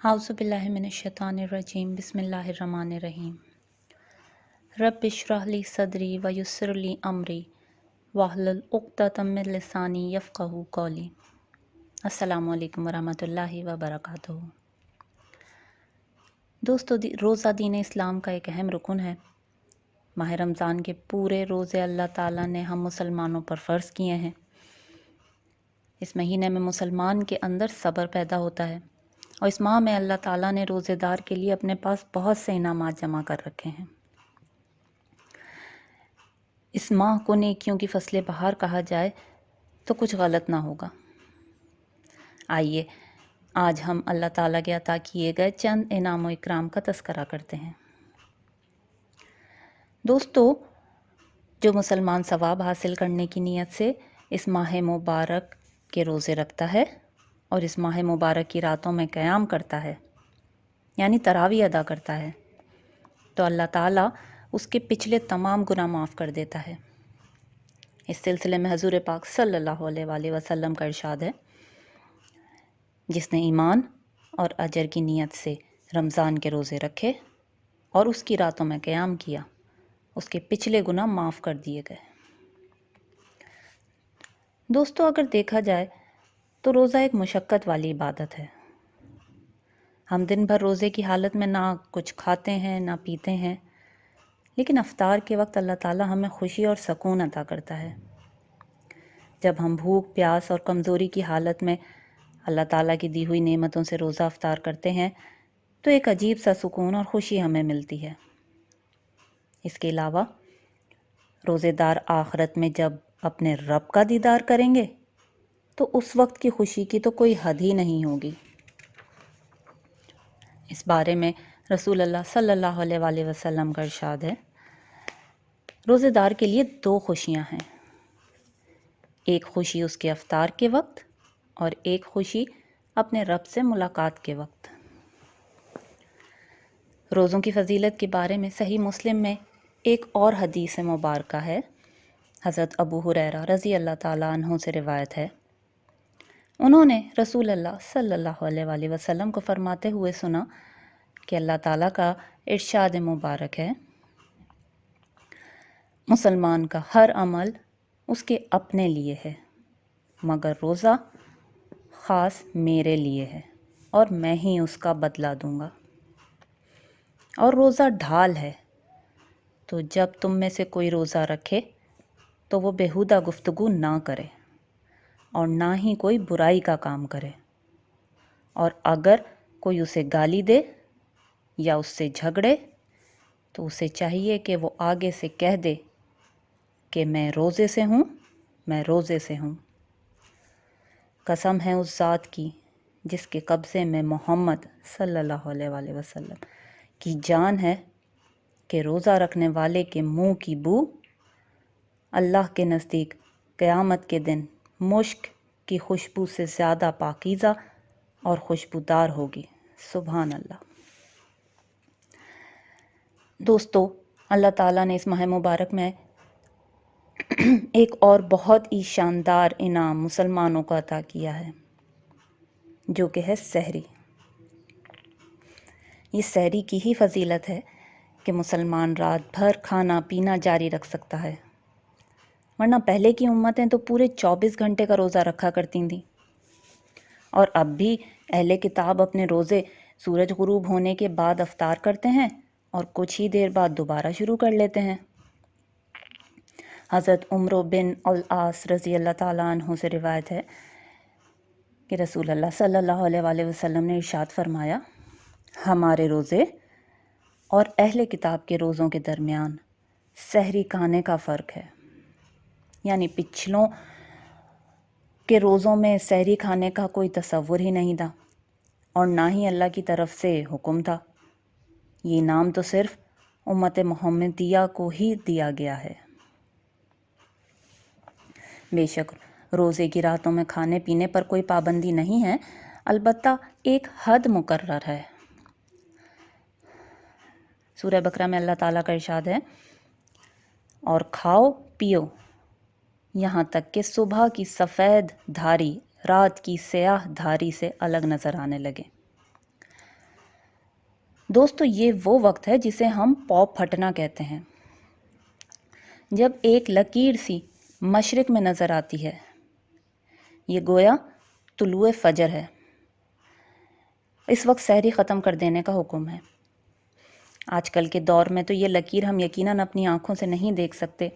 हाउसबिल्लिमिनशैतानिर्रजीम बिस्मिल्लाहिर्रहमानिर्रहीम रब इशरहली सदरी व युसरली अमरी वाहलुल उक़्दतम मिन लिसानी यफ़क़हू कौली अस्सलामु अलैकुम वरहमतुल्लाहि व दोस्तों रोज़ा दीन इस्लाम का एक अहम रुकन है। माह रमज़ान के पूरे रोज़े अल्लाह ताला ने हम मुसलमानों पर फ़र्ज़ किए हैं। इस महीने में मुसलमान के अंदर सब्र पैदा होता है और इस माह में अल्लाह ताला ने रोज़ेदार के लिए अपने पास बहुत से इनामात जमा कर रखे हैं। इस माह को नेकियों की फ़सलें बहार कहा जाए तो कुछ गलत ना होगा। आइए। आज हम अल्लाह ताला के अता किए गए चंद इनाम इकराम का तस्करा करते हैं। दोस्तों, जो मुसलमान सवाब हासिल करने की नीयत से इस माह मुबारक के रोज़े रखता है और इस माह मुबारक की रातों में क़याम करता है, यानी तरावी अदा करता है तो अल्लाह ताला उसके पिछले तमाम गुनाह माफ़ कर देता है। इस सिलसिले में हजूर पाक सल्लल्लाहु अलैहि वसल्लम का इरशाद है। जिसने ईमान और अजर की नीयत से रमज़ान के रोज़े रखे और उसकी रातों में क़याम किया, उसके पिछले गुना माफ़ कर दिए गए। दोस्तों, अगर देखा जाए तो रोज़ा एक मुशक्क़त वाली इबादत है। हम दिन भर रोज़े की हालत में ना कुछ खाते हैं, ना पीते हैं, लेकिन अफ्तार के वक्त अल्लाह ताला हमें खुशी और सकून अता करता है। जब हम भूख, प्यास और कमज़ोरी की हालत में अल्लाह ताला की दी हुई नेमतों से रोज़ा अफ्तार करते हैं तो एक अजीब सा सुकून और खुशी हमें मिलती है। इसके अलावा, रोज़ेदार आखरत में जब अपने रब का दीदार करेंगे तो उस वक्त की खुशी की तो कोई हद ही नहीं होगी। इस बारे में रसूल अल्लाह सल्लल्लाहु अलैहि वसल्लम का इरशाद है, रोज़ेदार के लिए दो खुशियाँ हैं। एक खुशी उसके अफ्तार के वक्त और एक खुशी अपने रब से मुलाकात के वक्त। रोज़ों की फजीलत के बारे में सही मुस्लिम में एक और हदीस मुबारक है। हज़रत अबू हुरैरा रज़ी अल्लाह ताला से रिवायत है। उन्होंने रसूल अल्लाह सल्लल्लाहु अलैहि वसल्लम को फरमाते हुए सुना कि अल्लाह ताला का इरशाद मुबारक है। मुसलमान का हर अमल उसके अपने लिए है, मगर रोज़ा ख़ास मेरे लिए है और मैं ही उसका बदला दूँगा। और रोज़ा ढाल है तो जब तुम में से कोई रोज़ा रखे तो वो बेहुदा गुफ्तगु ना करे और ना ही कोई बुराई का काम करे। और अगर कोई उसे गाली दे या उससे झगड़े तो उसे चाहिए कि वो आगे से कह दे कि मैं रोज़े से हूँ, मैं रोज़े से हूँ। कसम है उस ज़ात की, जिसके कब्ज़े में मोहम्मद सल्लल्लाहु अलैहि वसल्लम की जान है कि रोज़ा रखने वाले के मुँह की बू अल्लाह के नज़दीक क़यामत के दिन मुश्क की खुशबू से ज़्यादा पाकिज़ा और खुशबूदार होगी। सुबहान अल्लाह दोस्तों, अल्लाह ताला ने इस माह मुबारक में एक और बहुत ही शानदार इनाम मुसलमानों को अता किया है, जो कि है सहरी। ये सहरी की ही फजीलत है कि मुसलमान रात भर खाना पीना जारी रख सकता है, वरना पहले की उम्मतें तो पूरे 24 घंटे का रोज़ा रखा करती थीं। और अब भी अहले किताब अपने रोज़े सूरज गुरूब होने के बाद अफ्तार करते हैं और कुछ ही देर बाद दोबारा शुरू कर लेते हैं। हज़रत उम्र बिन अल आस रज़ी अल्लाह अन्हु से रिवायत है कि रसूल अल्लाह सल्लल्लाहु अलैहि वसल्लम ने इरशाद फरमाया, हमारे रोज़े और अहले किताब के रोज़ों के दरमियान सहरी खाने का फ़र्क है। यानी पिछलों के रोज़ों में सहरी खाने का कोई तसव्वुर ही नहीं था और ना ही अल्लाह की तरफ़ से हुक्म था। ये नाम तो सिर्फ़ उम्मत मोहम्मदिया को ही दिया गया है। बेशक, रोज़े की रातों में खाने पीने पर कोई पाबंदी नहीं है, अलबत्ता एक हद मुकर्रर है। सूर्य बकरा में अल्लाह ताला का इरशाद है, और खाओ, पियो, यहाँ तक कि सुबह की सफ़ेद धारी, रात की स्याह धारी से अलग नज़र आने लगे। दोस्तों, ये वो वक्त है जिसे हम पॉप फटना कहते हैं। जब एक लकीर सी मशरक में नज़र आती है। ये गोया तुलुए फजर है। इस वक्त सहरी ख़त्म कर देने का हुक्म है। आजकल के दौर में तो ये लकीर हम यकीनन अपनी आँखों से नहीं देख सकते।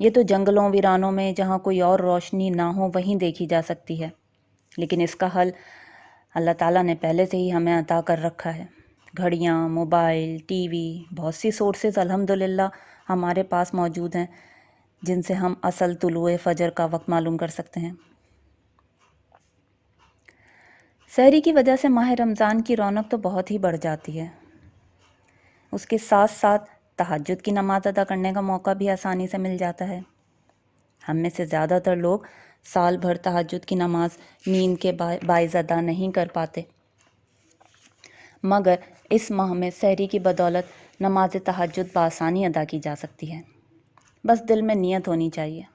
ये तो जंगलों, वीरानों में जहाँ कोई और रोशनी ना हो, वहीं देखी जा सकती है। लेकिन इसका हल अल्लाह ताला ने पहले से ही हमें अता कर रखा है। घड़ियाँ, मोबाइल, टीवी, बहुत सी सोर्सेज अल्हम्दुलिल्लाह, हमारे पास मौजूद हैं। जिनसे हम असल तुलुए फजर का वक्त मालूम कर सकते हैं। सहरी की वजह से माह रमज़ान की रौनक तो बहुत ही बढ़ जाती है। उसके साथ साथ तहजद की नमाज़ अदा करने का मौका भी आसानी से मिल जाता है। हम में से ज़्यादातर लोग साल भर तहजद की नमाज़ नींद के बायस अदा नहीं कर पाते। मगर इस माह में सहरी की बदौलत नमाज़ तहजद बसानी अदा की जा सकती है। बस दिल में नीयत होनी चाहिए।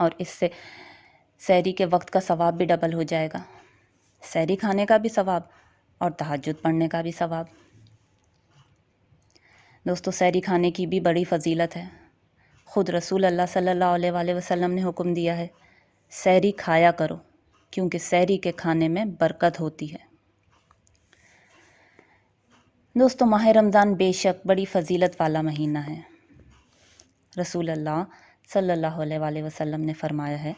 और इससे सहरी के वक्त का सवाब भी डबल हो जाएगा। सहरी खाने का भी सवाब और तहजद पढ़ने का भी सवाब। दोस्तों सैरी खाने की भी बड़ी फ़जीलत है। ख़ुद रसूल अल्लाह सल्लल्लाहु अलैहि वसल्लम ने हुक्म दिया है सैरी खाया करो, क्योंकि सैरी के खाने में बरकत होती है। दोस्तों, माह रमज़ान बेशक बड़ी फ़जीलत वाला महीना है। रसूल अल्लाह सल्लल्लाहु अलैहि वसल्लम ने फरमाया है,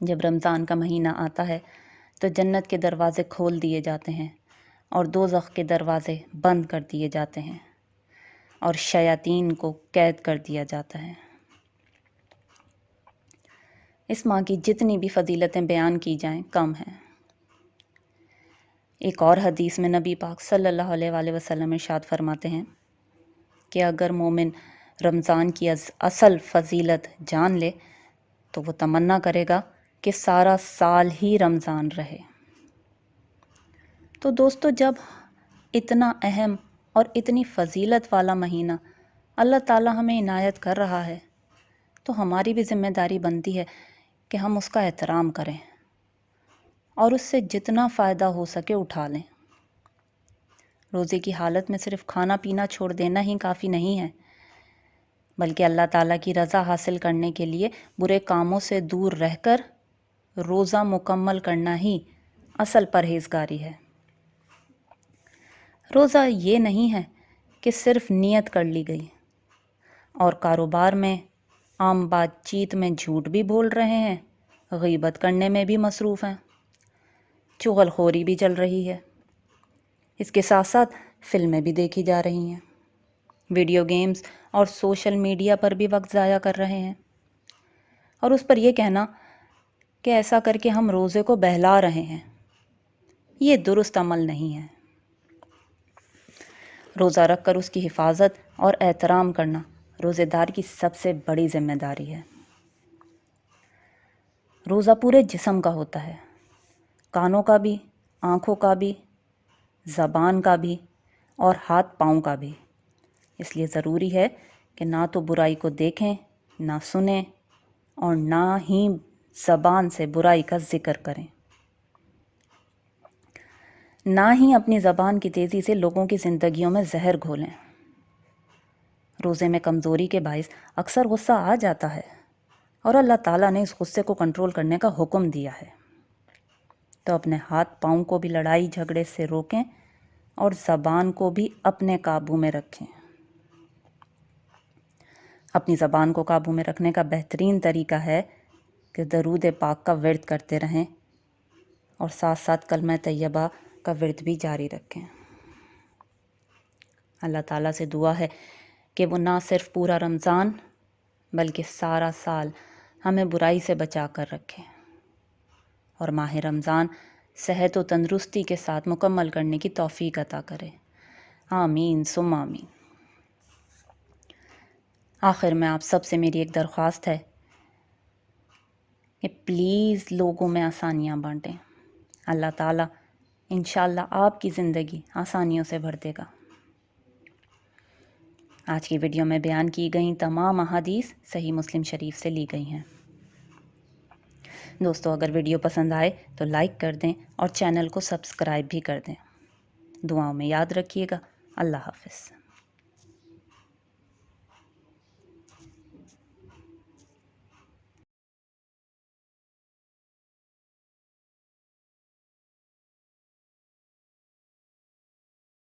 जब रमज़ान का महीना आता है तो जन्नत के दरवाज़े खोल दिए जाते हैं और दो के दरवाज़े बंद कर दिए जाते हैं और शयातीन को कैद कर दिया जाता है। इस माँ की जितनी भी फजीलतें बयान की जाएँ, कम हैं। एक और हदीस में नबी पाक सल्लल्लाहु अलैहि वसल्लम इरशाद फरमाते हैं कि अगर मोमिन रमज़ान की असल फजीलत जान ले तो वो तमन्ना करेगा कि सारा साल ही रमज़ान रहे। तो दोस्तों, जब इतना अहम और इतनी फजीलत वाला महीना अल्लाह ताला हमें इनायत कर रहा है तो हमारी भी ज़िम्मेदारी बनती है कि हम उसका एहतराम करें और उससे जितना फ़ायदा हो सके उठा लें। रोज़े की हालत में सिर्फ़ खाना पीना छोड़ देना ही काफ़ी नहीं है बल्कि अल्लाह ताला की रज़ा हासिल करने के लिए बुरे कामों से दूर रहकर रोज़ा मुकम्मल करना ही असल परहेज़गारी है। रोज़ा ये नहीं है कि सिर्फ़ नियत कर ली गई, और कारोबार में आम बातचीत में झूठ भी बोल रहे हैं, गीबत करने में भी मसरूफ़ हैं, चुगलखोरी भी चल रही है। इसके साथ साथ फ़िल्में भी देखी जा रही हैं। वीडियो गेम्स और सोशल मीडिया पर भी वक्त ज़ाया कर रहे हैं। और उस पर यह कहना कि ऐसा करके हम रोज़े को बहला रहे हैं। ये दुरुस्त अमल नहीं है। रोज़ा रख कर उसकी हिफाजत और एहतराम करना रोज़ेदार की सबसे बड़ी ज़िम्मेदारी है। रोज़ा पूरे जिसम का होता है। कानों का भी, आँखों का भी, ज़बान का भी और हाथ पाँव का भी। इसलिए ज़रूरी है कि ना तो बुराई को देखें, ना सुने और ना ही ज़बान से बुराई का ज़िक्र करें। ना ही अपनी ज़बान की तेज़ी से लोगों की ज़िंदगियों में जहर घोलें। रोज़े में कमज़ोरी के बायस अक्सर गुस्सा आ जाता है और अल्लाह ताला ने इस गुस्से को कंट्रोल करने का हुक्म दिया है। तो अपने हाथ पाँव को भी लड़ाई झगड़े से रोकें और ज़बान को भी अपने काबू में रखें। अपनी ज़बान को काबू में रखने का बेहतरीन तरीका है कि दरूद पाक का वर्द करते रहें और साथ साथ कलम तैयबा का व्रत भी जारी रखें। अल्लाह ताला से दुआ है कि वो ना सिर्फ़ पूरा रमज़ान, बल्कि सारा साल हमें बुराई से बचा कर रखें और माह रमज़ान सेहत व तंदरुस्ती के साथ मुकम्मल करने की तोफ़ी अता करे। आमीन सुम आमीन। आखिर में आप सबसे मेरी एक दरख्वास्त है कि प्लीज़ लोगों में आसानियाँ बांटें। अल्लाह ताला इंशाल्लाह आपकी ज़िंदगी आसानियों से भर देगा। आज की वीडियो में बयान की गई तमाम अहादीस सही मुस्लिम शरीफ से ली गई हैं। दोस्तों, अगर वीडियो पसंद आए तो लाइक कर दें और चैनल को सब्सक्राइब भी कर दें। दुआओं में याद रखिएगा। अल्लाह हाफिज़।